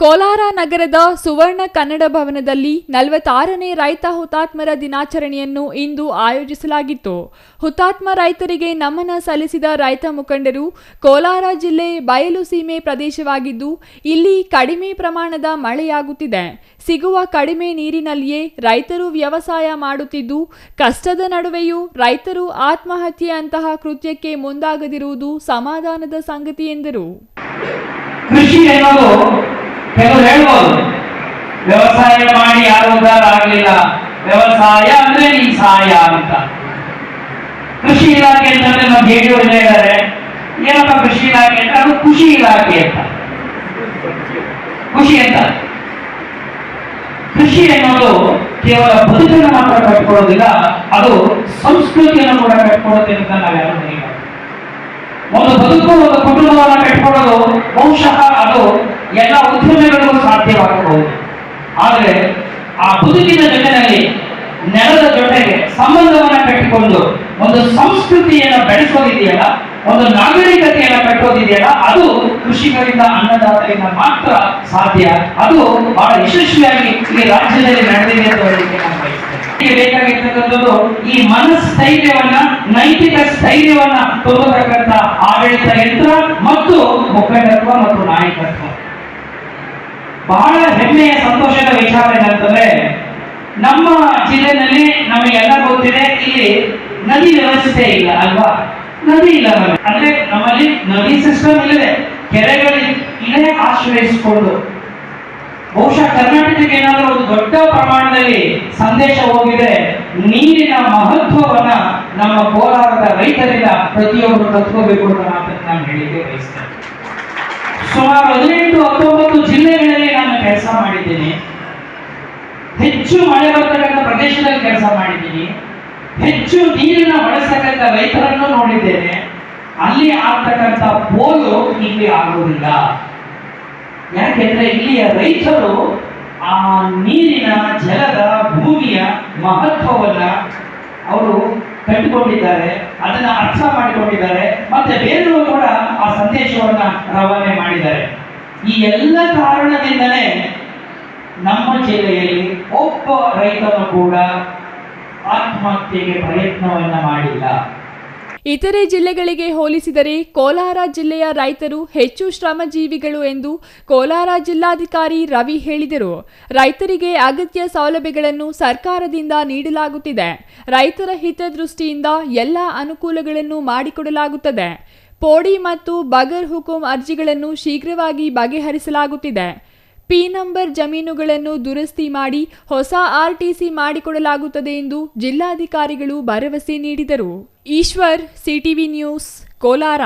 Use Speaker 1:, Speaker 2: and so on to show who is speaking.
Speaker 1: ಕೋಲಾರ ನಗರದ ಸುವರ್ಣ ಕನ್ನಡ ಭವನದಲ್ಲಿ ನಲವತ್ತಾರನೇ ರೈತ ಹುತಾತ್ಮರ ದಿನಾಚರಣೆಯನ್ನು ಇಂದು ಆಯೋಜಿಸಲಾಗಿತ್ತು. ಹುತಾತ್ಮ ರೈತರಿಗೆ ನಮನ ಸಲ್ಲಿಸಿದ ರೈತ ಮುಖಂಡರು ಕೋಲಾರ ಜಿಲ್ಲೆ ಬಯಲು ಸೀಮೆ ಪ್ರದೇಶವಾಗಿದ್ದು, ಇಲ್ಲಿ ಕಡಿಮೆ ಪ್ರಮಾಣದ ಮಳೆಯಾಗುತ್ತಿದೆ. ಸಿಗುವ ಕಡಿಮೆ ನೀರಿನಲ್ಲಿಯೇ ರೈತರು ವ್ಯವಸಾಯ ಮಾಡುತ್ತಿದ್ದು, ಕಷ್ಟದ ನಡುವೆಯೂ ರೈತರು ಆತ್ಮಹತ್ಯೆಯಂತಹ ಕೃತ್ಯಕ್ಕೆ ಮುಂದಾಗದಿರುವುದು ಸಮಾಧಾನದ ಸಂಗತಿ ಎಂದರು.
Speaker 2: ವ್ಯವಸಾಯ ಮಾಡಿ ಯಾರು ಉದ್ಧಾರ ಆಗಲಿಲ್ಲ? ವ್ಯವಸಾಯ ಅಂದ್ರೆ ನೀ ಸಹಾಯ ಅಂತ. ಕೃಷಿ ಇಲಾಖೆ ಅಂತಂದ್ರೆ ನಮ್ಮ ಜೆಡಿಯವರು ಹೇಳಿದ್ದಾರೆ. ಏನಪ್ಪ ಕೃಷಿ ಇಲಾಖೆ ಅಂತ? ಅದು ಖುಷಿ ಇಲಾಖೆ ಅಂತ. ಖುಷಿ ಅಂತ. ಕೃಷಿ ಅನ್ನೋದು ಕೇವಲ ಬದುಕನ್ನು ಮಾತ್ರ ಕಟ್ಕೊಳ್ಳೋದಿಲ್ಲ, ಅದು ಸಂಸ್ಕೃತಿಯನ್ನು ಕೂಡ ಕಟ್ಕೊಳ್ಳುತ್ತೆ ಅಂತ ನಾವ್ಯಾರು ಒಂದು ಬದುಕು, ಒಂದು ಕುಟುಂಬವನ್ನು ಕಟ್ಕೊಳ್ಳೋದು ಬಹುಶಃ ಅದು ಎಲ್ಲ ಉದ್ಯಮಿಗಳಿಗೂ ಸಾಧ್ಯವಾಗಬಹುದು. ಆದರೆ ಆ ಬದುಕಿನ ಜೊತೆಯಲ್ಲಿ ನೆಲದ ಜೊತೆಗೆ ಸಂಬಂಧವನ್ನ ಕಟ್ಟಿಕೊಂಡು ಒಂದು ಸಂಸ್ಕೃತಿಯನ್ನು ಬೆಳೆಸೋದಿದೆಯಲ್ಲ ಒಂದು ನಾಗರಿಕತೆಯನ್ನು ಕಟ್ಟೋದಿದೆಯಲ್ಲ ಅದು ಕೃಷಿಕರಿಂದ ಅನ್ನದಾತರಿಂದ ಮಾತ್ರ ಸಾಧ್ಯ. ಅದು ಬಹಳ ಯಶಸ್ವಿಯಾಗಿ ಈ ರಾಜ್ಯದಲ್ಲಿ ನಡೆದಿದೆ ಅಂತ ಹೇಳಲಿಕ್ಕೆ ನಾನು ಬಯಸ್ತೇನೆ. ಬೇಕಾಗಿರ್ತಕ್ಕಂಥದ್ದು ಈ ಮನಸ್ಥೈರ್ಯವನ್ನ, ನೈತಿಕ ಸ್ಥೈರ್ಯವನ್ನ ತುಂಬತಕ್ಕಂಥ ಆಡಳಿತ ಯಂತ್ರ ಮತ್ತು ಮುಖಂಡತ್ವ ಮತ್ತು ನಾಯಕತ್ವ. ಬಹಳ ಹೆಮ್ಮೆಯ ಸಂತೋಷದ ವಿಚಾರ ಏನಂತಂದ್ರೆ, ನಮ್ಮ ಜಿಲ್ಲೆನಲ್ಲಿ ನಮಗೆಲ್ಲ ಗೊತ್ತಿದೆ, ಇಲ್ಲಿ ನದಿ ವ್ಯವಸ್ಥೆ ಇಲ್ಲ ಅಲ್ವಾ? ನದಿ ಇಲ್ಲ ಅಂದ್ರೆ ನಮ್ಮಲ್ಲಿ ನದಿ ಸಿಸ್ಟಮ್ ಇಲ್ಲದೆ. ಕೆರೆಗಳಿಗೆ ಆಶ್ರಯಿಸಿಕೊಂಡು. ಬಹುಶಃ ಕರ್ನಾಟಕಕ್ಕೆ ಏನಾದರೂ ಒಂದು ದೊಡ್ಡ ಪ್ರಮಾಣದಲ್ಲಿ ಸಂದೇಶ ಹೋಗಿದೆ ನೀರಿನ ಮಹತ್ವವನ್ನ ನಮ್ಮ ಕೋಲಾರದ ರೈತರಿಂದ ಪ್ರತಿಯೊಬ್ಬರು ತತ್ಕೋಬೇಕು ಅಂತ ನಾನು ಹೇಳಿಕೆ ಬಯಸ್ತೇನೆ. ಸುಮಾರು ಹದಿನೆಂಟು ಹತ್ತೊಂಬತ್ತು ಜಿಲ್ಲೆಗಳಲ್ಲಿ ನಾನು ಕೆಲಸ ಮಾಡಿದ್ದೀನಿ. ಹೆಚ್ಚು ಮಳೆ ಬರ್ತಕ್ಕಂಥ ಪ್ರದೇಶದಲ್ಲಿ ಕೆಲಸ ಮಾಡಿದ್ದೀನಿ. ಹೆಚ್ಚು ನೀರನ್ನು ಬಳಸ್ತಕ್ಕಂಥ ರೈತರನ್ನು ನೋಡಿದ್ದೇನೆ. ಅಲ್ಲಿ ಆಗ್ತಕ್ಕಂಥ ಪೋಲು ಇಲ್ಲಿ ಆಗುವುದಿಲ್ಲ. ಯಾಕೆಂದ್ರೆ ಇಲ್ಲಿಯ ರೈತರು ಆ ನೀರಿನ ಜಲದ ಭೂಮಿಯ ಮಹತ್ವವನ್ನ ಅವರು ಕಂಡುಕೊಂಡಿದ್ದಾರೆ. ಅದನ್ನ ಅರ್ಥ ಮಾಡಿಕೊಂಡಿದ್ದಾರೆ. ಮತ್ತೆ ಬೇರೆಯವರು ಕೂಡ ಆ ಸಂದೇಶವನ್ನ ರವಾನೆ ಮಾಡಿದ್ದಾರೆ ಈ ಎಲ್ಲ ಕಾರಣದಿಂದಲೇ ನಮ್ಮ ಜಿಲ್ಲೆಯಲ್ಲಿ ಒಬ್ಬ ರೈತನು ಕೂಡ ಆತ್ಮಹತ್ಯೆಗೆ ಪ್ರಯತ್ನವನ್ನ ಮಾಡಿಲ್ಲ.
Speaker 1: ಇತರೆ ಜಿಲ್ಲೆಗಳಿಗೆ ಹೋಲಿಸಿದರೆ ಕೋಲಾರ ಜಿಲ್ಲೆಯ ರೈತರು ಹೆಚ್ಚು ಶ್ರಮಜೀವಿಗಳು ಎಂದು ಕೋಲಾರ ಜಿಲ್ಲಾಧಿಕಾರಿ ರವಿ ಹೇಳಿದರು. ರೈತರಿಗೆ ಅಗತ್ಯ ಸೌಲಭ್ಯಗಳನ್ನು ಸರ್ಕಾರದಿಂದ ನೀಡಲಾಗುತ್ತಿದೆ. ರೈತರ ಹಿತದೃಷ್ಟಿಯಿಂದ ಎಲ್ಲ ಅನುಕೂಲಗಳನ್ನು ಮಾಡಿಕೊಡಲಾಗುತ್ತದೆ. ಪೋಡಿ ಮತ್ತು ಬಗರ್ ಹುಕುಂ ಅರ್ಜಿಗಳನ್ನು ಶೀಘ್ರವಾಗಿ ಬಗೆಹರಿಸಲಾಗುತ್ತಿದೆ. ಪಿ ನಂಬರ್ ಜಮೀನುಗಳನ್ನು ದುರಸ್ತಿ ಮಾಡಿ ಹೊಸ ಆರ್ಟಿಸಿ ಮಾಡಿಕೊಡಲಾಗುತ್ತದೆ ಎಂದು ಜಿಲ್ಲಾಧಿಕಾರಿಗಳು ಭರವಸೆ ನೀಡಿದರು. Eshwar, CTV news, Kolar.